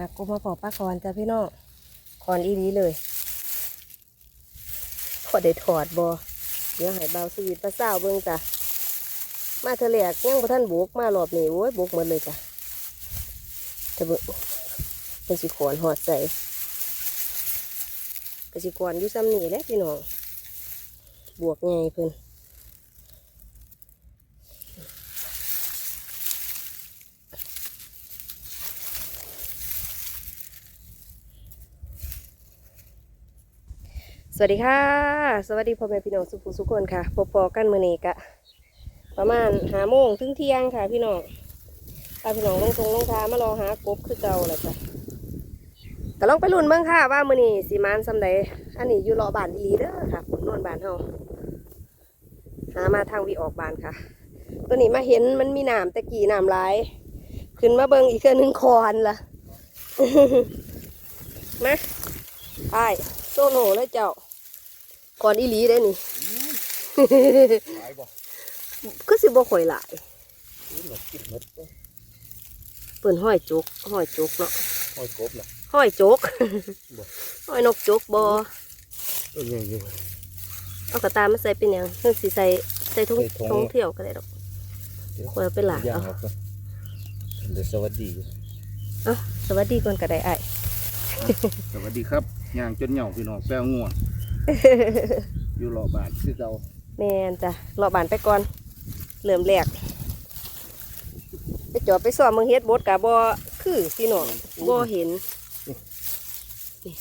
หากกูมาพอป้าคอนจ้ะพี่น้องคอนอีนี้เลยพอได้ถอดบอเดี๋ยวให้เบาสวีทป้าสาวเบิ่งจ้ะมาเถอะแหลกยังบ่ท่านบุกมารอบนี้โอ้ยบุกหมดเลยจ้ะแต่เบิ่งเป็นสิขอนหอดใส่กสิกรอยู่ซ้ำนี่แหละพี่น้องบวกไงเพิ่น สวัสดีค่ะ สวัสดีพ่อแม่พี่น้องสุภูสุกคนค่ะพบๆกันมื้อนกะประมาณหาโมงถึงเที่ยงค่ะ พี่น้องพาพี่น้องลงทงลงทามารอหากบคือเก่าแหละจ้ะก็ลองไปลุ้นเบิ่งค่ะว่ามือนี้สิมานซำใดอันนี้อยู่รอบ้านอีลีเด้อค่ะผลนวนบ้านเฮาหามาทางวิออกบ้านค่ะ ตัวนี้มาเห็นมันมีหน้ำตะกี้น้ำหลาย ขึ้นมาเบิ่งอีกเทื่อหนึงคอนละมาไปโซโล่เลยเจ้า ก่อนอีหลีได้นี่หลายบ่ก็สิบ่ข่อยหลายนี่หนกกินหมดเด้อเปิ่นห้อยจกห้อยจกเนาะห้อยกบล่ะห้อยจกบ่ห้อยนกจกบ่ตัวใหญ่อยู่เอากระตามาใส่เป็นหยังเพิ่นสิใส่ใส่ถุงใส่ถุงถุงเที่ยวก็ได้ดอกข่อยเอาไปหลากย่างเอาครับก็เดี๋ยวสวัสดีเอ้าสวัสดีก่อนก็ได้อ้ายสวัสดีครับย่างจนเหย่าพี่น้องแป้วง่วง อยู่รอบบ้านคือเก่าแม่นจ้ะรอบานไปก่อนเริ่มแรกไปจอดไปซ้อมเมืองเฮ็ดบดกะบ่คือพี่น้องบ่เห็นนี่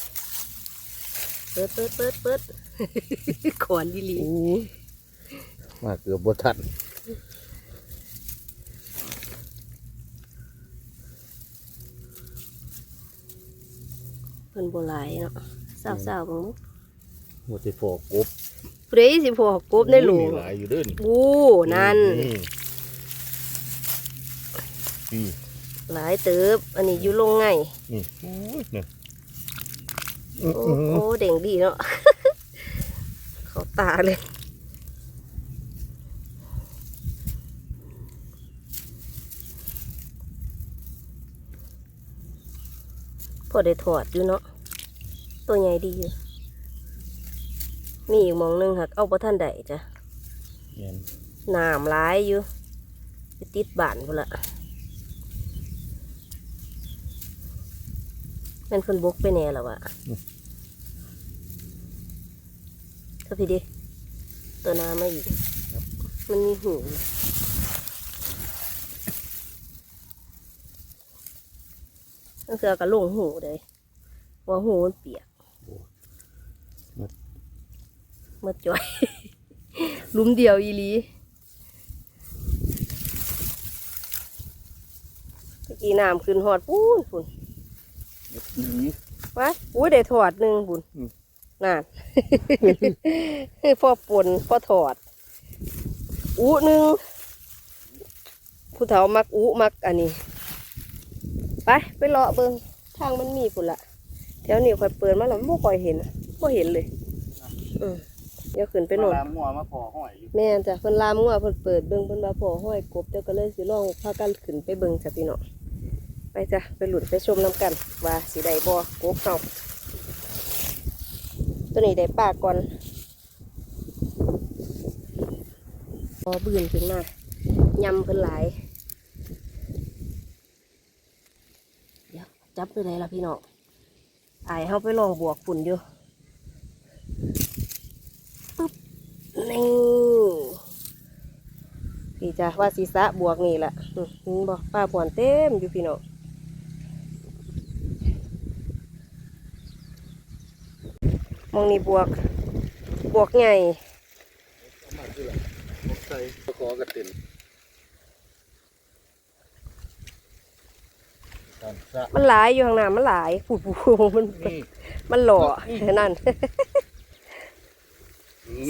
เปิดเปิดเปิดเปิดขอนดีหลีมาเกือบบทันเพิ่นบ่หลายเนาะสาวๆเบิ่ง หมดที่ฟอกกบผู้ใดสิพอกบได้หลงมีหลายอยู่เด้ออู้นั่นนี่หลายเติบ อันนี้อยู่ลงไงนี่โอ้ยเนี่ยโอ้โอ้เด่งดีเนาะเขาตาเลยพอได้ถอดอยู่เนาะตัวใหญ่ดีอยู่ มีอีกหมองหนึงหักเอาบ่ท่านใดจ้ะเนี่ยน้ำร้ายอยู่ไปติดบ้านพุ่นละแมันเพิ่นบกไปแน่แล้ววะถ้าพี่ดิตัวน้ำมาอีก มันมีหูนั่นคือเอากระลงหูเลยว่าหูมันเปียก มาจ่อยหลุมเดียวอีหลีตะกี้น้ำขึ้นหอดปูนปุ่นนี่วะอุ้ยได้ถอดหนึ่งบุญอืมน่นพ่อปนพ่อถอด อู้หนึ่งผู้เฒ่ามักอู้มักอันนี้ ไป ไปเลาะเบิงทางมันมีปุ่นละแถวนี้ค่อยเปิดมาแล้วไม่ค่อยเห็นไม่เห็นเลย อืม เดี๋ยวขึ้นไปโน่นมาลามงัวมาพอห้อยอยู่แม่นจ้ะเพิ่นลามงัวเพิ่นเปิดเบิ่งเพิ่นว่าพอห้อยกบเดี๋ยวก็เลยสิลองพากันขึ้นไปเบิ่งจ้ะพี่น้องไปจ้ะไปหลุดไปชมน้ำกัน ว่าสิได้บ่กบเฮาตัวนี้ได้ปากก่อนพอบืนขึ้นมายำเพิ่นหลายเดี๋ยวจับไปไหนล่ะพี่น้องอายเฮาไปลองบวกฝุ่นอยู่ปึ๊บ นี่พี่จ้ะว่าศีรษะบวกนี่แหละอืมนี่บอกป้าผวนเต็มอยู่พี่น้องมองนี่บวก บวกใหญ่มาคือละบกใส่ตะขอกระตินตามสะมันหลายอยู่ข้างหน้ามันหลายผูผูมันนี่มันหล่อนั่น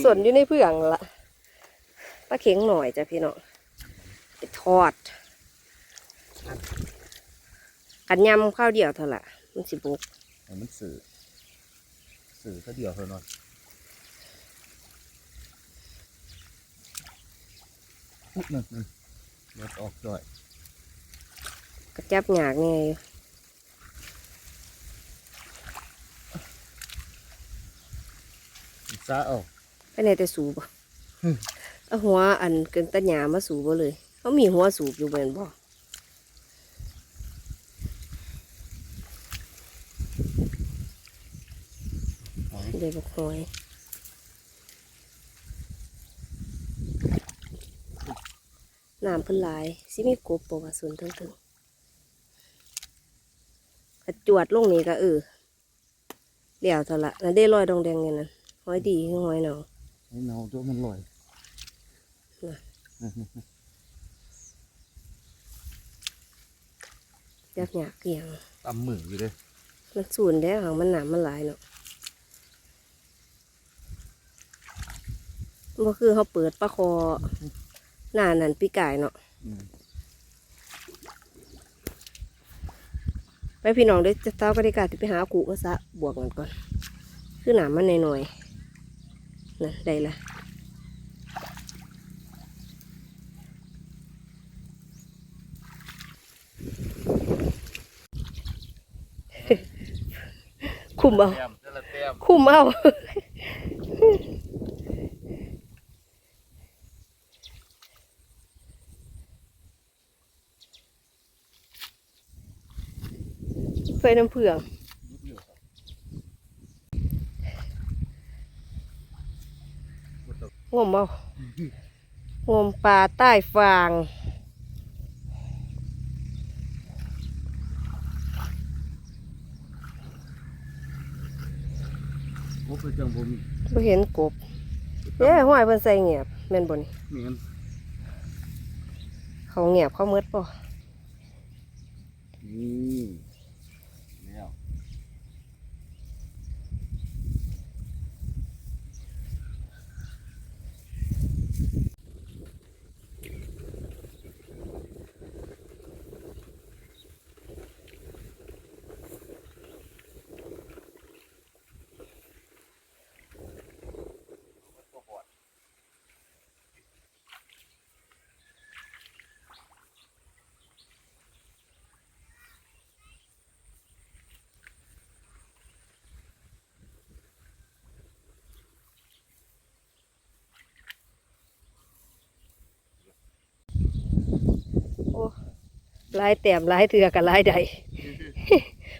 ส่วนอยู่ในเพื่องละปลาเข็งหน่อยจ้ะพี่เนาะไปทอด กันยำข้าวเดียวเท่าละมันสิบุกมันสื่อสื่อข้าวเดียวเท่านั้นนั่นนั่นออกด้วยกระจับหยากไงซาเอา ไปไหนแต่สูบบ่อืมเอาหัวอันเกินตัญญามาสูบบ่เลย เขามีหัวสูบอยู่เหมือนบ่หอยเดี๋ยวบอกหอยน้ำเพิ่นหลายสิมีกบบ่ว่าส่วนถึงถึงๆกระจวดลงนี่ก็เออเดี๋ยวเท่าละนั่นได้ลอยดองแดงเนี่ยนั่นหอยดีคือหอยหนอง ไอ้เนาตัวมันลอยยักหยากเกี่ยงตำมืออยู่เลยมันสูนแล้วค่ะมันหนามมันหลายเนาะบ่คือเขาเปิดปลาคอหน้านั่นปีกายเนาะไปพี่น้องด้จะเต้าก็ได้กาที่ไปหากูมาซะบวกกันก่อน คือหนามมันหน่อยๆ นั่นได้ละคุมเอาแต้มแต่ละแต้มคุมเอาไฟน้ำเผือง นิดเดียวครับ งมเอางมปลาใต้ฟางโอ้คือจังบ่มีบ่เห็นกบเอ้ห้อยเพิ่นใส่เงียบแม่นบ่นี่เหมือนเขาเงียบเขาเมืดป่นี่แล้ว โอ้ห ลายแต้มหลายเถือกับหลายใด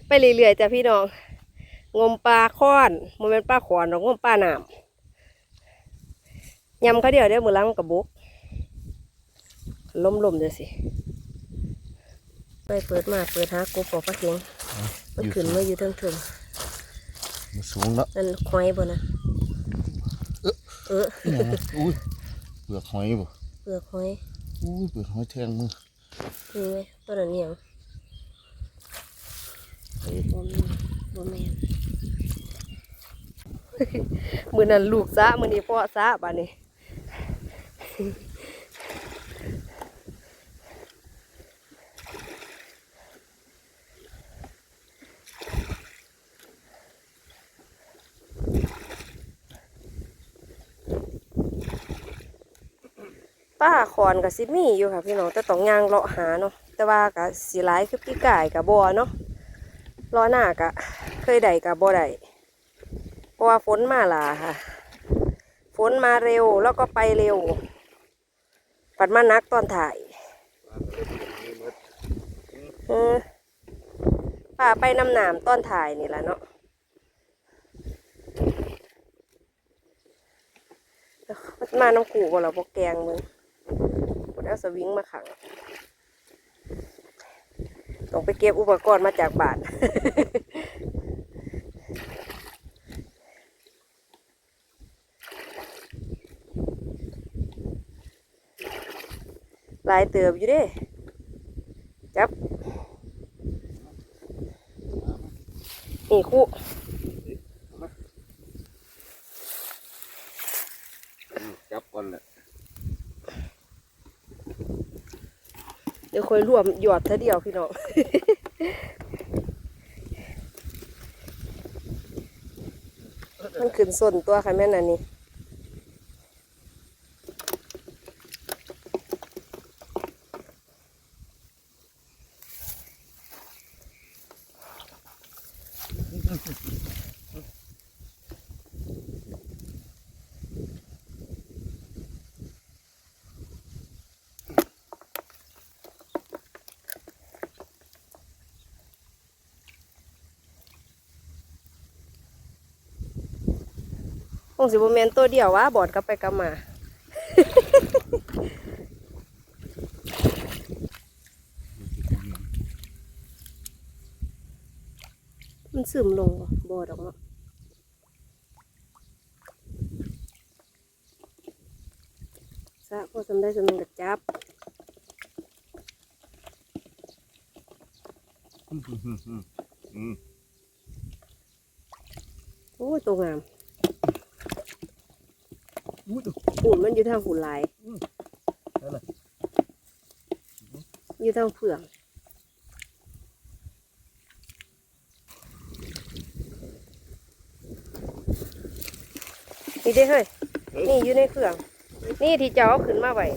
ไปเรื่อยๆจ้ะพี่น้อง งมปลาค้อนมันเป็นปลาขอนหรอกงมปลาหนามยำเขาเดียวเดี๋ยวมือล้างกับบกล้มๆเดี๋ยวสิไปเปิดมาเปิดหากบปอกปลาเข็งมันขึ้นมาอยู่เทิงมันสูงแล้วๆนั่นควายบ่นะเอออุ้ยเปลือกหอยบ่เปลือกหอยอุ้ยเปลือกหอยแทงมือ นี่ไงตัวนั้นเนี่ยงบ่มีบ่แม่นมือนั้นลูกซะมือนี้พ่อซะบ้านี้ ป้าคอนกับซิมีอยู่ค่ะพี่น้องแต่ต้องย่างเลาะหาเนาะแต่ว่ากับสีหลายคือพี่ก่ายกับบอเนาะรอหน้ากะเคยได้กับบอได้เพราะว่าฝนมาหลาค่ะ ฝนมาเร็วแล้วก็ไปเร็ว ปัดมานักตอนถ่ายป้าไปน้ำหนามตอนถ่ายนี่แหละเนาะมาน้ำกูบ่เราบกแกงมึง กดเอาสวิงมาขัง ต้องไปเก็บอุปกรณ์มาจากบ้านลายเติบอยู่ด้จับ นี่คู่ จับก่อนแหละ เดี๋ยว ค่อยรวมหยอดเท่าเดียวพี่น้องมันขึ้นส้นตัวค่ะแม่นันนี้ คงสิบ่แม่นตัวเดียวว่าบอดกลับไปกลับมามันซึมลงบ่บอดออกมาซะพอสำได้สำนึงกับจับอืมอืมอืมอืมโอ้ยตัวงาม อุ้ยฝุ่นมันอยู่ทางฝุ่นหลายนั่นแหละอยู่ทางเผืองนี่เด้เฮ้ย นี่อยู่ในเผืองนี่ที่เจ้าเอาขึ้นมาไว้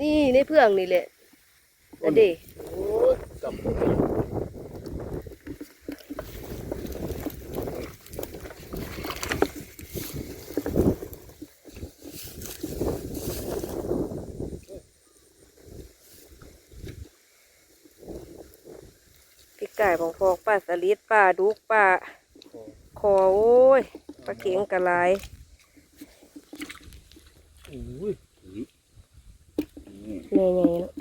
นี่นี่ในเผืองนี่แหละอันเด้ พี่ไก่บองพอกป้าสลิดป้าดุกป้าคอโอ้ยปลาเข็งกระไรโอ้ยนี่แม่ใหญ่เนาะ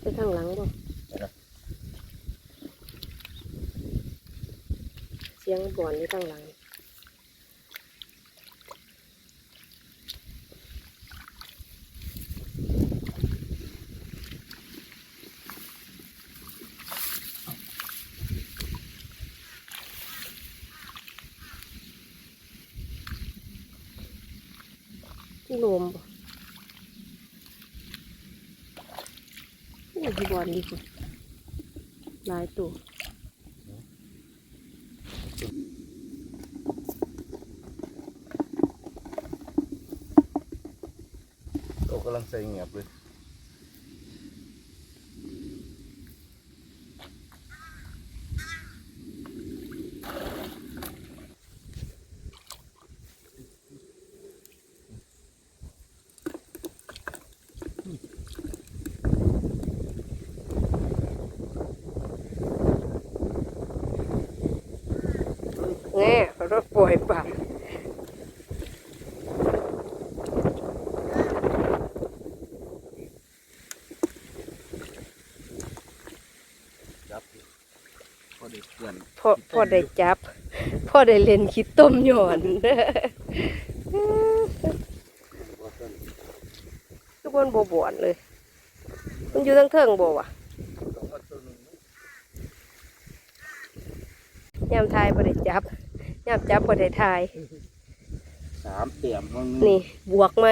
ไปข้างหลังบ่ สียงบ่อนอยู่ข้างหลังลมโอ้ยบอลดีกว่าหลายตัว เรากำลังใส่เงียบเลย แง่เขาต้องปล่อยปลา จับ พอได้เพื่อนพอพอได้จับพอได้เล่นคิดต้มหย่อนว่าเพื่อนทุกคนบ่บวนเลย มันอยู่ทั้งเทิงบ่วะต้องเอาตัวหนึงยามทายบ่ได้จับยามจับบ่ได้ทายสามเตี่ยมห้องนึงนี่บวกไหม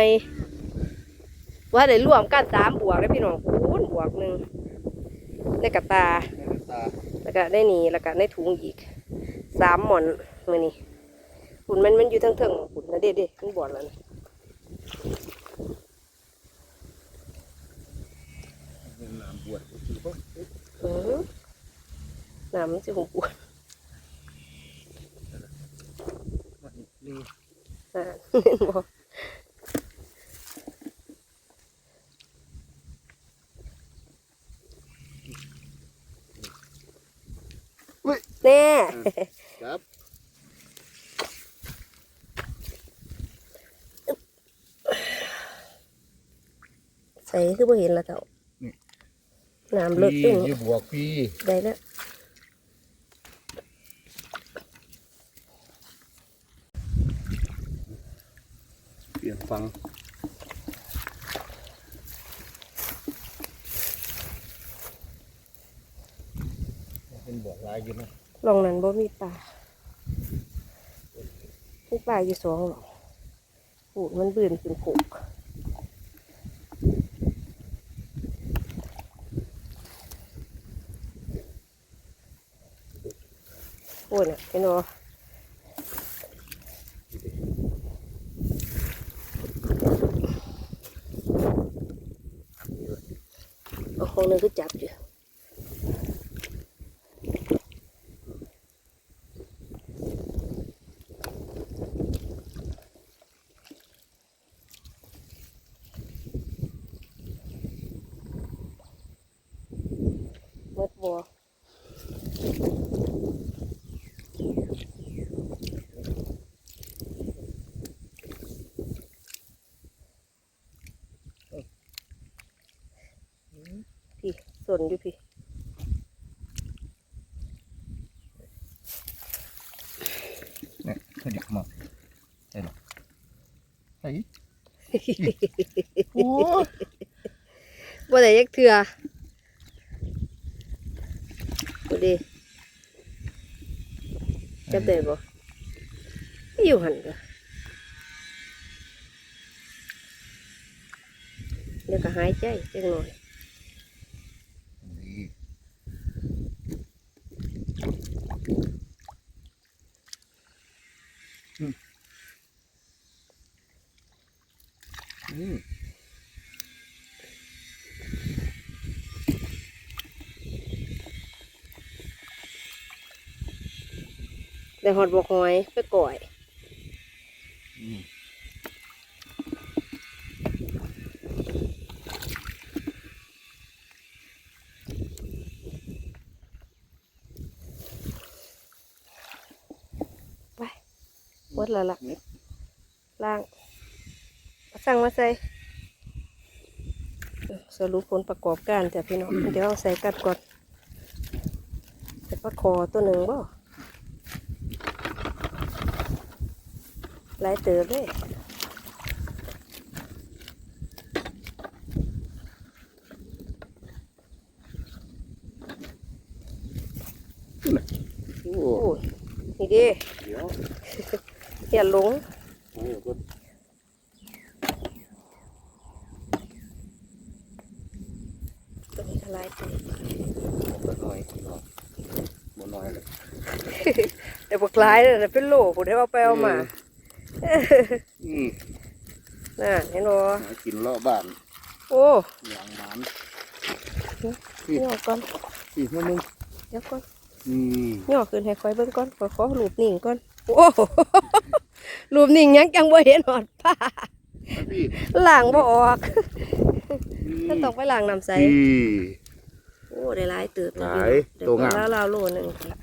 ว่าได้รวมกันสามบวกได้พี่น้องคูณบวกหนึ่งในกระตาในน้ำตา แล้วก็ได้นี่แล้วก็ในถุงอีกสามหมอนมือนี่หุ่นมันมันอยู่ทั้งเทิงหุ่นนะเด็ดเด็มันบวชแล้วนะเป็นน้ำบวชก็คือว่าอื้อหือน้ำมันสิหงบวชมันนี่อ่าเห็นบ่ แน่ครับใส่คือบ่เห็นและเจ้าน้ำเลิกตึ้งยี่บวกพี่ได้แล้วเปลี่ยนฟัง เป็นบวกลายอยู่นะลองนั้นบ่มีปลามีปลาอยู่สองหรอกปูดมันบืนขึ้นผูกโอ้ยน่ะเห็นบ่เอาของนึงก็จับอยู่ หล่ นอยู่พี่เนี่ยขยับมาใช่หรอใช่โอ้บ่ได้ยักเถื่อบ่ดีจับได้บ่ไม่อยู่หันก็เดี๋ยวก็หายใจจังหน่อย ได้หอดบกหอยไปก่อยอืมหมดล้วล่ะล่างสั่งมาใส่สรุปผลประกอบการจ้ะพี่น้อง เดี๋ยวเอาใส่กัดก่อนแต่ปลาคอตัวหนึ่งบ่ ลายเติบเลยโอ้โอ้ยนี่ดิเดี๋ยวอย่าหลงเอาเดี๋ยวก่อนตัวนี้ก็หลายเติบบ่น้อยเนาะบ่น้อยเลยแต่บักหลายเลยเป็นโหลผมได้เอาไปเอามา อืมน่ะเห็นบ่หากินเลาะบ้านโอ้อย่างหมันย่อก่อนอีกนิดนึงเดี๋ยวก่อนนี่ย่อขึ้นให้คอยเบิ่งก่อนขอขอรูปนิ่งก่อนโอ้รูปนิ่งยังจังบ่เห็นหอดผ้ามาพี่ล้างบ่ออกนี่ถ้าต้องไปล้างน้ำใสนี่โอ้ได้หลายเติบหลายเดี๋ยวตัวงามแล้วลาวๆโลนึงค่ะ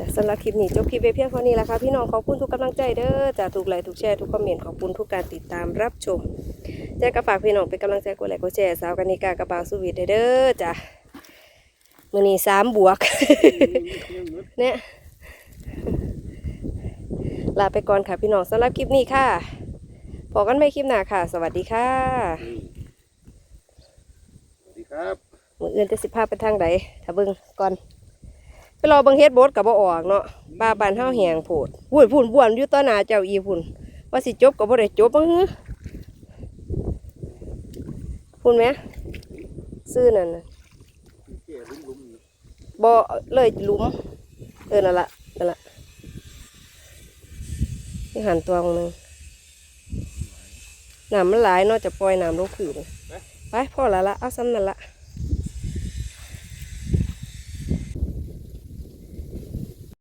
จ้ะสำหรับคลิปนี้จบคลิปไปเพียงเท่านี้ละค่ะพี่น้องขอบคุณทุกกำลังใจเด้อจ้ะทุกไลค์ทุกแชร์ทุกคอมเมนต์ขอบคุณทุกการติดตามรับชมแจ้ก็ฝากพี่น้องเป็นกำลังใจกดไลค์กดแชร์สาวกันิกากระบาวสุวิทย์เด้อจ้ะมื้อนี้สามบวกเนี่ยลาไปก่อนค่ะพี่น้องสำหรับคลิปนี้ค่ะพอกันไม่คลิปหน้าค่ะ สวัสดีค่ะ สวัสดีครับ มืออื่นจะสิพาไปทางใดถ้าเบิ่งก่อน ไปรอบิ่งเฮ็ดบสกับบ่ออกเนาะป้าบานเฮาแหงโพดพุ่นพุ่นบ้วนอยู่ต่อหน้าเจ้าอีพุ่นว่าสิจบก็บ่ได้จบมั้งฮึพุ่นไหมซื้อนั่นน่ะเกี่ยลุ้มๆนะบ่เลยหลุม เออนั่นละนั่นละนี่หันตัวหนึงน้ำมันหลายเนาะจะปล่อยน้ำลงผืนไปพ่อและละเอาซ้ำนั่นละ